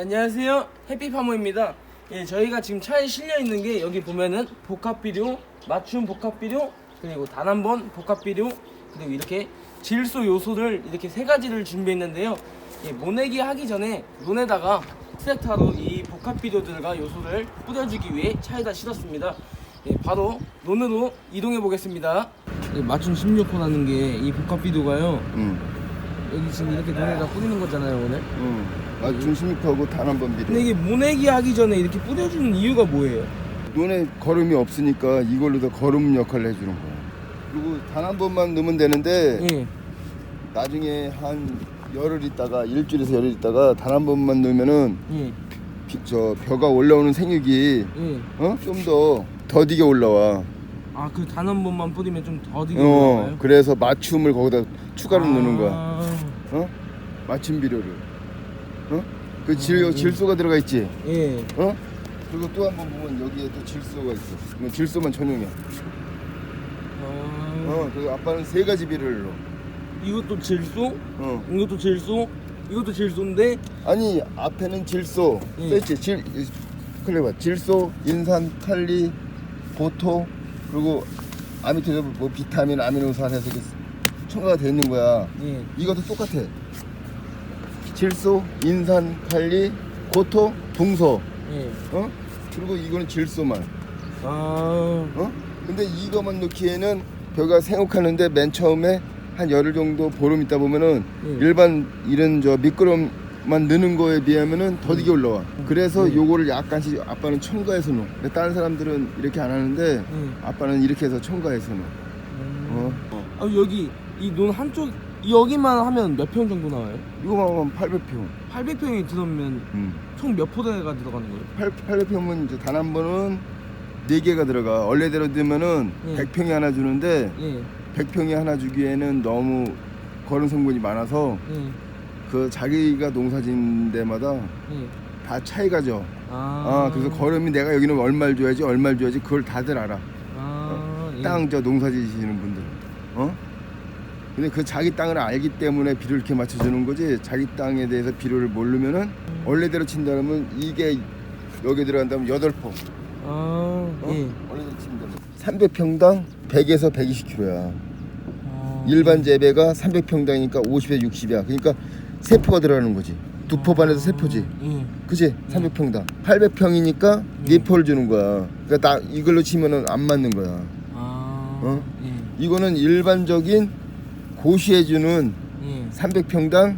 네, 안녕하세요. 해피파머입니다. 예, 저희가 지금 차에 실려 있는 게 여기 보면은 복합 비료, 맞춤 복합 비료, 그리고 단 한 번 복합 비료, 그리고 이렇게 질소 요소를 이렇게 세 가지를 준비했는데요. 예, 모내기 하기 전에 논에다가 세타로 이 복합 비료들과 요소를 뿌려주기 위해 차에다 실었습니다. 예, 바로 논으로 이동해 보겠습니다. 예, 맞춤 16호라는 게 이 복합 비료가요. 응, 여기 지금 이렇게 논에다 뿌리는 거잖아요, 오늘. 응. 아, 중심입하고 단 한 번 비료. 근데 이게 모내기 하기 전에 이렇게 뿌려주는 이유가 뭐예요? 눈에 거름이 없으니까 이걸로 더 거름 역할을 해주는 거야. 그리고 단 한 번만 넣으면 되는데 예. 나중에 한 열흘 있다가 일주일에서 열흘 있다가 단 한 번만 넣으면은 예. 비- 저 벼가 올라오는 생육이 예. 어? 좀 더 더디게 올라와. 아, 그 단 한 번만 뿌리면 좀 더디게 어, 올라가요? 그래서 맞춤을 거기다 추가로 넣는 거야. 아, 어? 맞춤 비료를. 어? 그 질, 음. 질소가 들어가 있지. 예. 어? 그리고 또 한 번 보면 여기에 또 질소가 있어. 이건 질소만 전용이야. 아, 어, 그 아빠는 세 가지 비료를 넣어. 이것도 질소, 어. 이것도 질소, 이것도 질소인데, 아니 앞에는 질소, 예. 써있지. 질, 클레 봐. 질소, 인산, 칼리, 고토, 그리고 아 밑에도 뭐 비타민, 아미노산 해서 첨가가 돼 있는 거야. 예. 이것도 똑같아. 질소, 인산, 칼리, 고토, 붕소. 예. 어? 그리고 이거는 질소만. 아, 어? 근데 이거만 넣기에는 벼가 생육하는데 맨 처음에 한 열흘 정도 보름 있다 보면은 음. 일반 이런 저 미끄럼만 넣는 거에 비하면은 더디게 올라와. 그래서 음. 요거를 약간씩 아빠는 첨가해서 넣어. 근데 다른 사람들은 이렇게 안 하는데 음. 아빠는 이렇게 해서 첨가해서 넣어. 음. 어? 아, 여기, 이 논 한쪽, 여기만 하면 몇 평 정도 나와요? 이거만 하면 800평. 800평이 들어오면 음. 총 몇 포대가 들어가는 거예요? 8, 800평은 이제 단 한 번은 4개가 들어가. 원래대로 넣으면은 음. 100평이 하나 주는데 예. 100평이 하나 주기에는 너무 거른 성분이 많아서 예. 그 자기가 농사진 데마다 예. 다 차이가 져. 아, 아, 그래서 걸음이 내가 여기는 얼마를 줘야지, 얼마를 줘야지 그걸 다들 알아. 아, 예. 땅저 농사 지시는 분들. 어? 근데 그 자기 땅을 알기 때문에 비료를 이렇게 맞춰주는 거지. 자기 땅에 대해서 비료를 모르면은 원래대로 친다면 이게 여기 들어간다면 여덟 포. 아, 어? 예. 원래대로 친다면 300평당 100에서 120kg야. 아, 일반 재배가 300평당이니까 50에 60이야. 그러니까 세 포가 들어가는 거지. 두 포 반에서 세 포지. 예. 그지? 300평당. 800평이니까 네 포를 주는 거야. 그러니까 나 이걸로 치면은 안 맞는 거야. 아, 어? 예. 이거는 일반적인 고시해주는 예. 300평당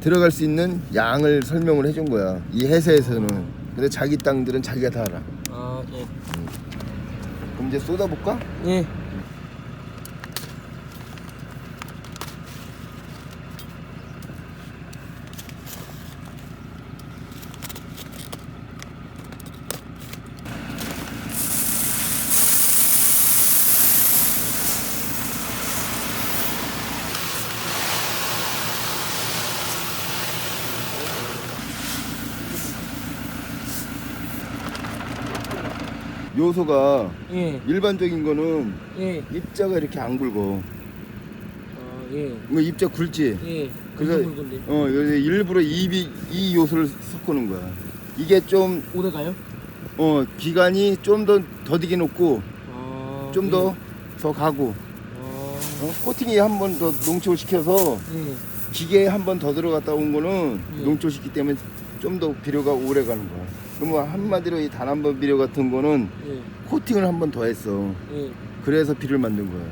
들어갈 수 있는 양을 설명을 해준 거야. 이 회사에서는. 근데 자기 땅들은 자기가 다 알아. 아, 예. 그럼 이제 쏟아볼까? 예. 요소가 예. 일반적인 거는 예. 입자가 이렇게 안 굵어. 아, 예. 이거 입자 굵지? 예. 그래서. 어 일부러 입이 이 요소를 섞어놓은 거야. 이게 좀 오래 가요? 어 기간이 좀 더 더디게 놓고 아, 좀 더 더 예. 가고 아, 어? 코팅이 한 번 더 농축을 시켜서 예. 기계에 한 번 더 들어갔다 온 거는 예. 농축시키기 때문에 좀 더 비료가 오래 가는 거야. 그러면 한마디로 이 단한번 비료 같은 거는 예. 코팅을 한 번 더 했어. 예. 그래서 비료를 만든 거야.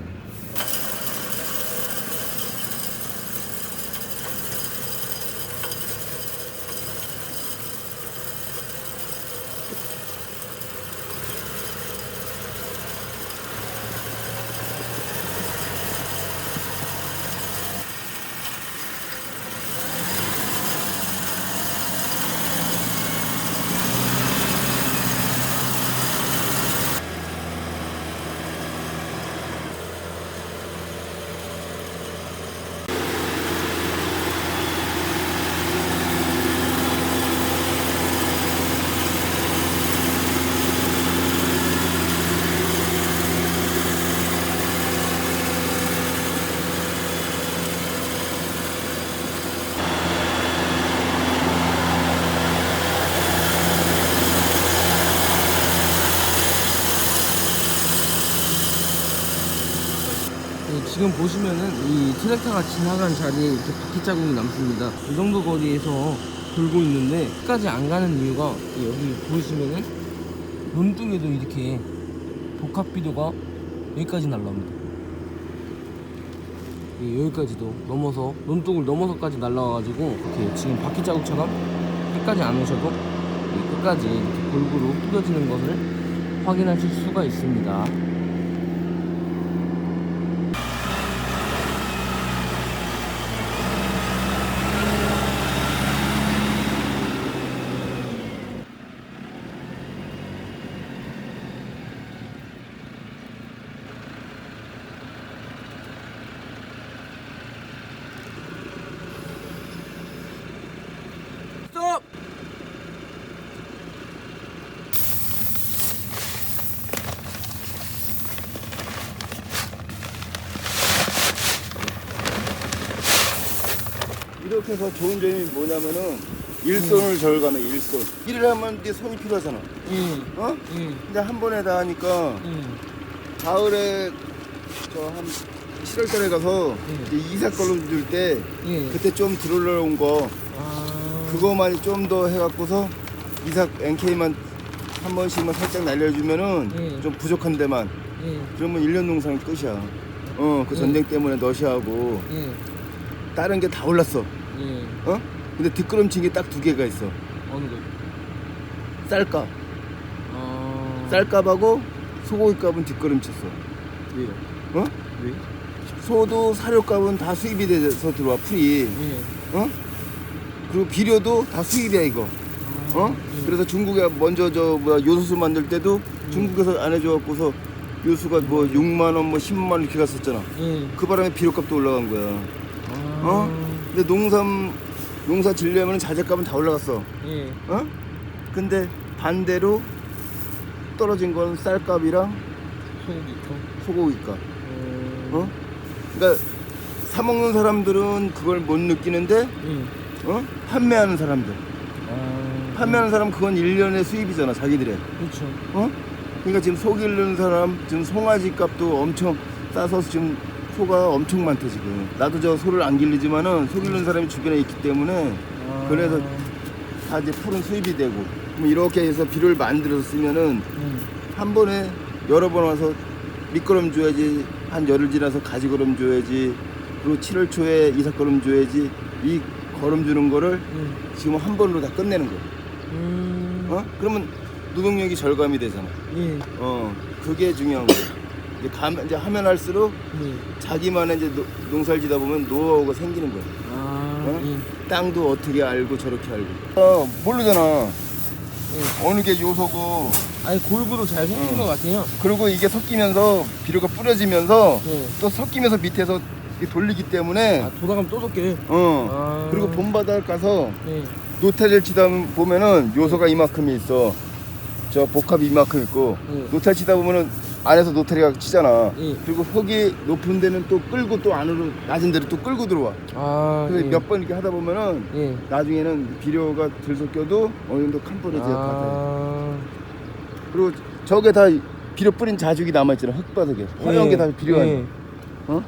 지금 보시면은 이 트랙터가 지나간 자리에 이렇게 바퀴 자국이 남습니다. 이 정도 거리에서 돌고 있는데 끝까지 안 가는 이유가 이 여기 보시면은 논둑에도 이렇게 복합 비료가 여기까지 날라옵니다. 이 여기까지도 넘어서 논둑을 넘어서까지 날라와가지고 이렇게 지금 바퀴 자국처럼 끝까지 안 오셔도 이 끝까지 골고루 뿌려지는 것을 확인하실 수가 있습니다. 해서 좋은 점이 뭐냐면은 일손을 절감해 일손. 일을 하면 이게 손이 필요하잖아. 응, 어? 응, 근데 한 번에 다 하니까 응. 가을에 저 한 7월 달에 가서 응. 이제 이삭 걸음 줄때 예. 그때 좀 들어올라온 거. 아, 그거만 좀 더 해갖고서 이삭 NK만 한 번씩만 살짝 날려주면은 예. 좀 부족한 데만. 예, 그러면 1년 농사는 끝이야. 어그 예. 전쟁 때문에 너시하고. 예, 다른 게 다 올랐어 예. 어? 근데 뒷걸음친 게 딱 두 개가 있어 어느 거? 쌀값 아, 쌀값하고 소고기값은 뒷걸음쳤어 왜요? 어? 왜? 소도 사료값은 다 수입이 돼서 들어와 풀이 예. 어? 그리고 비료도 다 수입이야 이거 어? 예. 그래서 중국에 먼저 저 뭐야 요소수 만들 때도 중국에서 안 해줘갖고서 요수가 뭐 6만 원, 뭐 10만 원 이렇게 갔었잖아. 예. 그 바람에 비료값도 올라간 거야. 아, 어? 근데 농삼 농사 질려면 자재값은 다 올라갔어. 예. 어? 근데 반대로 떨어진 건 쌀값이랑 소고기 통. 소고기값. 어? 어? 그러니까 사 먹는 사람들은 그걸 못 느끼는데 예. 어? 판매하는 사람들. 아, 판매하는 사람 그건 1년의 수입이잖아, 자기들의. 그렇죠. 어? 그러니까 지금 소 기르는 사람 지금 송아지 값도 엄청 싸서 지금 소가 엄청 많대 지금. 나도 저 소를 안 기르지만은 소 기르는 사람이 주변에 있기 때문에 아, 그래서 다 이제 풀은 수입이 되고 그럼 이렇게 해서 비료를 만들어서 쓰면은 예. 한 번에 여러 번 와서 밑거름 줘야지 한 열흘 지나서 가지 걸음 줘야지 그리고 7월 초에 이삭 걸음 줘야지 이 걸음 주는 거를 예. 지금 한 번으로 다 끝내는 거야. 음, 어? 그러면 노동력이 절감이 되잖아. 예. 어, 그게 중요한 거야. 이제 감, 이제 하면 할수록 예. 자기만의 이제 노, 농사를 지다 보면 노하우가 생기는 거야. 아, 어? 예. 땅도 어떻게 알고 저렇게 알고. 어, 모르잖아. 예. 어느 게 요소고. 아니 골고루 잘 섞인 어. 것 같아요. 그리고 이게 섞이면서 비료가 뿌려지면서 예. 또 섞이면서 밑에서 돌리기 때문에 아 돌아가면 또 섞여요. 어. 아. 그리고 봄바닥 가서 예. 노태를 치다 보면은 요소가 이만큼이 있어. 저 복합이 이만큼 있고 예. 노태 치다 보면은 안에서 노태리가 치잖아. 예. 그리고 흙이 높은 데는 또 끌고 또 안으로 낮은 데로 또 끌고 들어와. 아, 그래서 예. 몇번 이렇게 하다 보면은 예. 나중에는 비료가 들 섞여도 어느 정도 다 돼. 아, 그리고 저게 다 비료 뿌린 자죽이 남아있잖아 흙바닥에 허연 예. 게다 필요한 예. 어?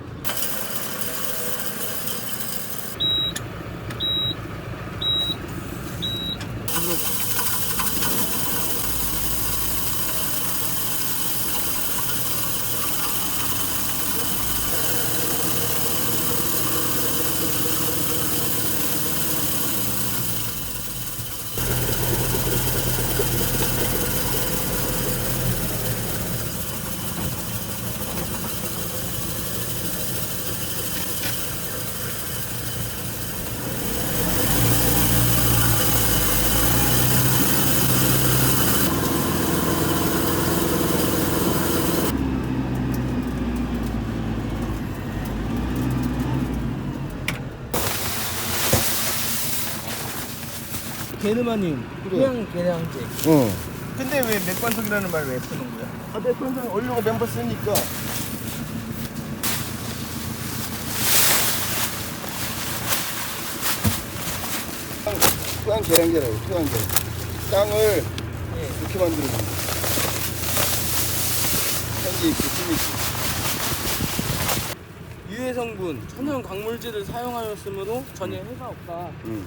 게르마늄, 그래. 그냥 계량제. 어. 근데 왜 맥반석이라는 말 왜 쓰는 거야? 아, 내 건상 원료가 멤버 쓰니까 토양 계량제라고 토양 계량 땅을 예. 이렇게 만드는 거야 현재 있고 힘이 있고 유해 성분, 천연 광물질을 사용하였으므로 전혀 해가 없다. 응.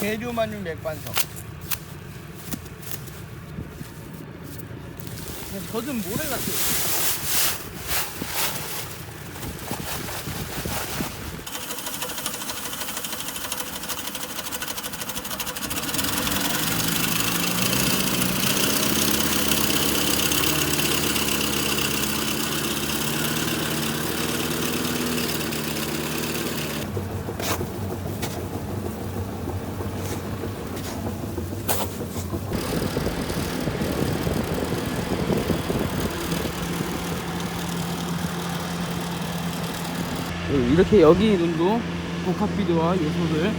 계류만유 맥반석. 젖은 모래 같아. 이렇게 여기 눈도 복합비료와 요소를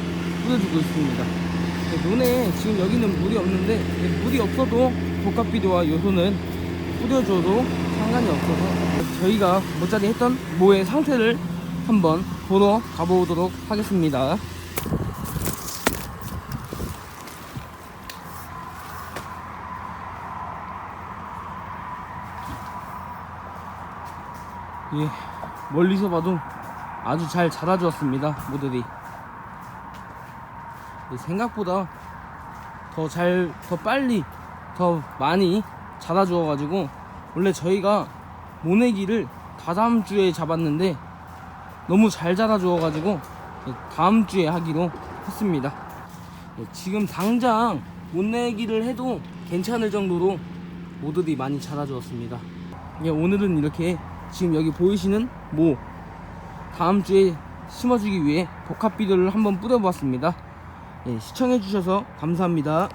뿌려주고 있습니다. 네, 눈에 지금 여기는 물이 없는데 네, 물이 없어도 복합비료와 요소는 뿌려줘도 상관이 없어서 저희가 모짜리 했던 모의 상태를 한번 보러 가보도록 하겠습니다. 예, 멀리서 봐도 아주 잘 자라주었습니다 모델이. 예, 생각보다 더 잘 더 빨리 더 많이 자라주어 가지고 원래 저희가 모내기를 다다음 주에 잡았는데 너무 잘 자라주어 가지고 예, 다음 주에 하기로 했습니다. 예, 지금 당장 모내기를 해도 괜찮을 정도로 모들이 많이 자라주었습니다. 예, 오늘은 이렇게 지금 여기 보이시는 모 다음 주에 심어주기 위해 복합비료를 한번 뿌려보았습니다. 예, 시청해주셔서 감사합니다.